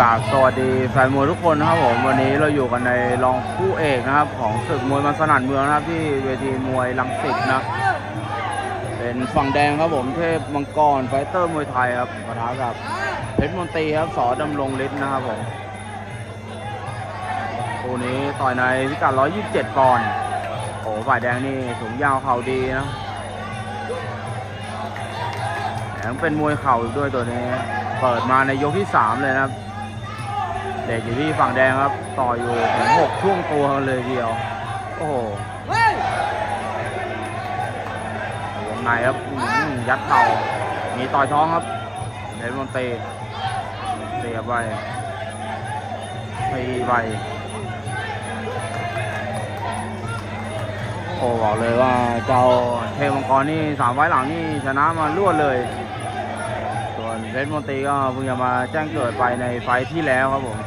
กราบสวัสดีแฟนมวยทุกคนนะครับผมวันนี้เราอยู่กันในรองคู่เอกนะครับ ของศึกมวยมันสนั่นเมืองนะครับ ที่เวทีมวยลังสิตนะเป็นฝั่งแดงครับผมเทพมังกรไฟเตอร์มวยไทยครับปะทะกับเพชรมนตรีครับสอดำรงฤทธิ์นะครับผมคู่นี้ต่อยในพิกัด 127ปอนด์โอ้ฝ่ายแดงนี่สูงยาวเข่าดีนะแถมเป็นมวยเข่าอีกด้วยตัวนี้ เปิดมาในยกที่ 3 เลยนะครับ เด็กอยู่ที่ฝั่งแดงครับ ต่ออยู่ถึง6ช่วงตัวเลยเดียว โอ้โหวงในครับยัดเข่ามีต่อยท้องครับเดนมอนเตเสียบไปตีไปโอ้บอกเลยว่าเจ้าเทมังกรนี่สามไฟล์หลังนี่ชนะมารวดเลย ส่วนเพชรมนตรีก็เพิ่งจะมาแจ้งเกิดไปในไฟที่แล้วครับผม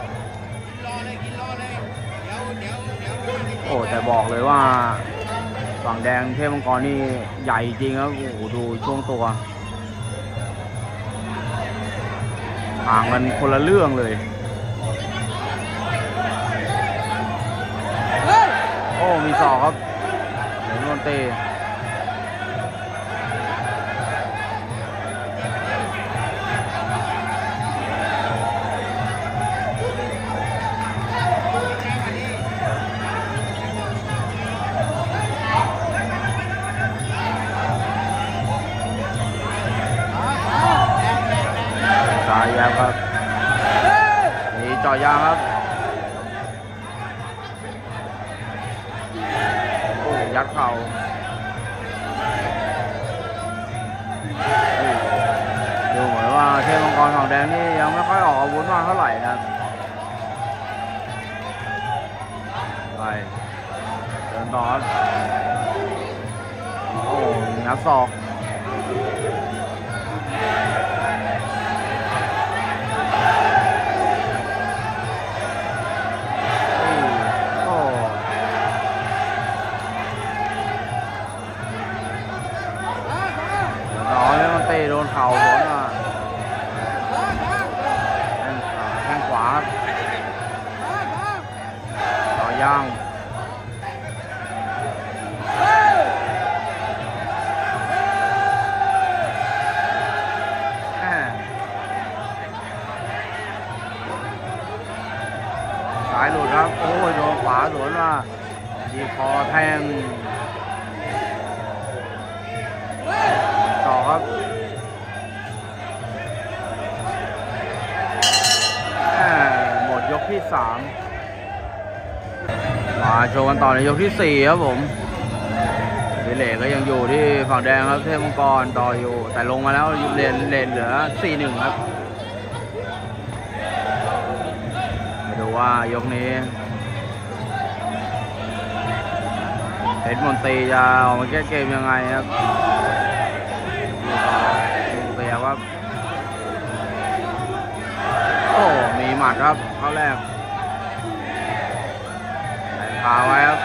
โอ้แต่บอกเลยว่าฝั่งแดงเทพมังกรนี่ใหญ่จริงครับโอ้โหดูช่วงตัวห่างกันคนละเรื่องเลย โอ้มีศอกครับเหนือนต ยัดเข่าดูเหมือนว่าเทพมังกรของแดงนี่ยังไม่ค่อยออกอาวุธมากเท่าไหร่นะครับไปเดินต่อโอ้งัดศอก นเตะโดนเข่าโดนอะแข้งขวาแข้งขวาต่อย่างสายหลุดครับ โอ้ยโดนขวาสวนมาดีคอแทง ที่สามมาโชว์กันต่อในยกที่สี่ครับผมวิเลก็ยังอยู่ที่ฝั่งแดงครับเทพมังกรต่ออยู่ แต่ลงมาแล้วเลนเลนเหลือสี่หนึ่งครับมาดูว่ายกนี้เพชรมนตรีจะออกมาแก้เกมยังไงครับดูเสียครับโอ้ หมัดครับเข้าแรกแทงขาไว้ครับ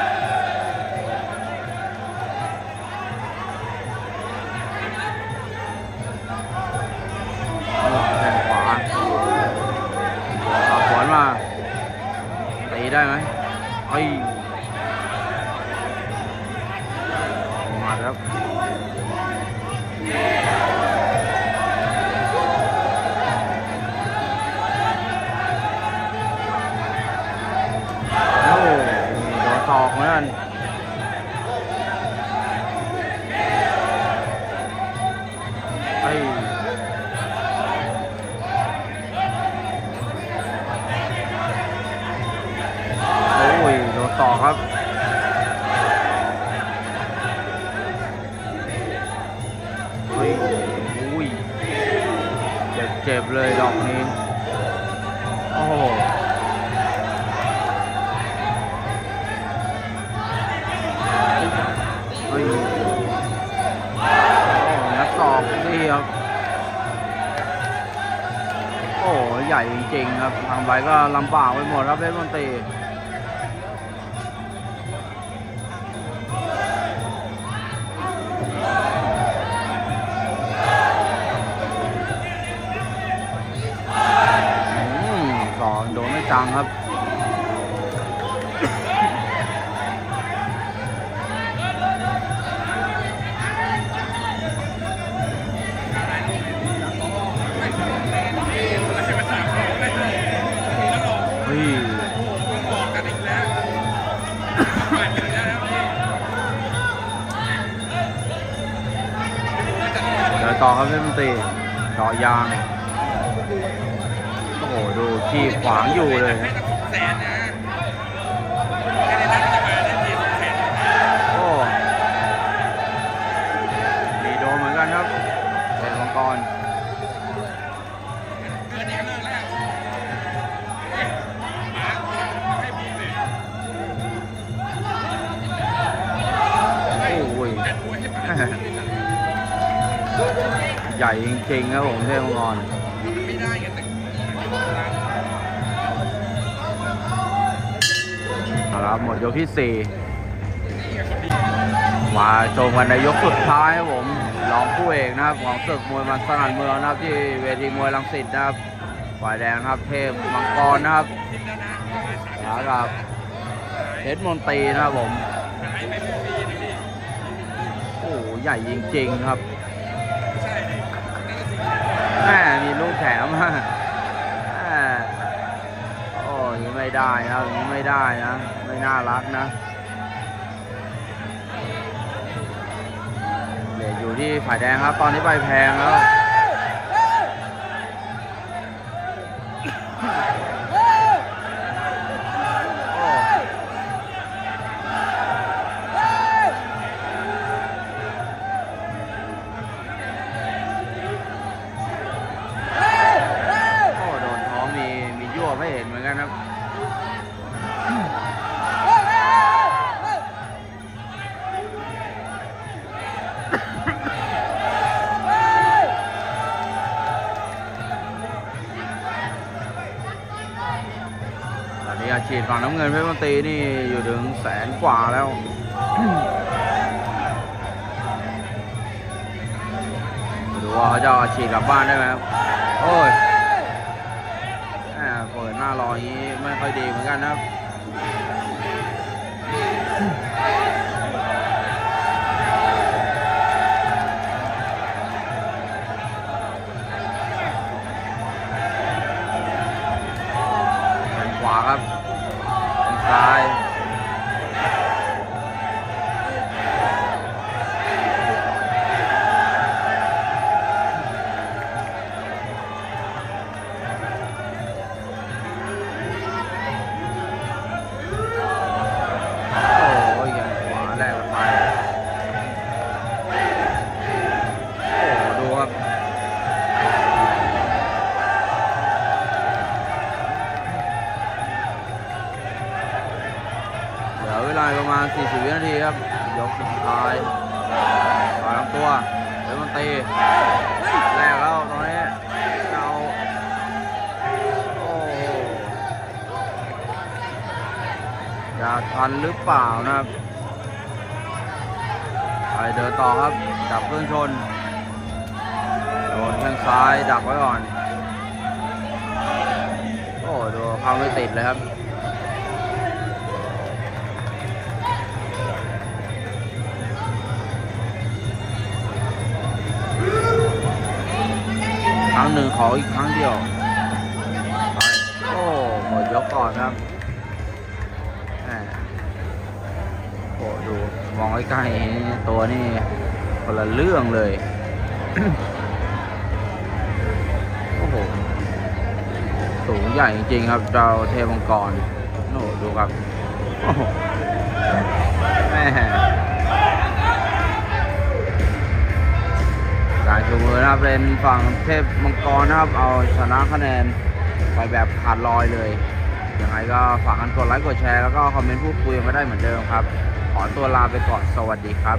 ครับเฮ้ยอุ้ยเจ็บเจ็บเลยดอกนี้ โอ้โหเฮ้ยโอ้นักสอบนี่ครับโอ้ใหญ่จริงๆครับทำไปก็ลำบากไปหมดครับเพชรมนตรี จังครับ เดี๋ยวต่อครับเล่นดนตรีเจาะยาง หดูที่ขวางอยู่เลยแค่ในนั้นจะมาได้ทีสองแสนโอ้มีโดนเหมือนกันครับเป็นมังกรเกินนี้ก็เลิกแล้วหมาให้ผมเลยโอ้ยแต่ตัวให้หมาใหญ่จริงๆครับผมเทพมังกร ครับหมดยกที่ 4 มาชมกันในยกสุดท้ายครับผมรองคู่เอกนะครับของศึกมวยมันสนั่นเมืองนะครับ ที่เวทีมวยรังสิตนะครับฝ่ายแดงนะครับเทพมังกรนะครับแล้วกับเพชรมนตรีนะครับผมโอ้โหใหญ่จริงๆครับใช่นั่นก็สิแม่มีลูกแถมมา ได้นะอย่างนี้ไม่ได้นะ ไม่น่ารักนะเดี๋ยวอยู่ที่ฝ่ายแดงครับ ตอนนี้ใบแพงแล้ว ตอนนี้อาชีพฝั่งน้ำเงินเพชรมนตีนี่อยู่ถึงแสนกว่าแล้วดูว่าเขาจะอาชีพกลับบ้านได้ไหมครับ โอ้ยแหม่เปิดหน้ารออย่างนี้ไม่ค่อยดีเหมือนกันนะครับ ณ 40 วินาทีครับ ยกสุดท้ายต่อยลำตัวเป็นมันตีแรกแล้วตอนนี้เอาโอ้จะทันหรือเปล่านะครับไปเดินต่อครับ จับเครื่องชน โดนแข้งซ้ายดักไว้ก่อน โอ้ดูเข้าไม่ติดเลยครับ ขออีกครั้งเดียวโอ้หมดยกก่อนครับโอ้ดูมองใกล้ๆตัวนี่คนละเรื่องเลยโอ้โหสูงใหญ่จริงๆครับเจ้าเทพมังกรโอ้ดูครับโอ้ นะครับเป็นฝั่งเทพมังกรนะครับ เอาชนะคะแนนไปแบบขาดลอยเลยยังไงก็ฝากกันกดไลค์กดแชร์แล้วก็คอมเมนต์พูดคุยมาได้เหมือนเดิมครับ ขอตัวลาไปก่อนสวัสดีครับ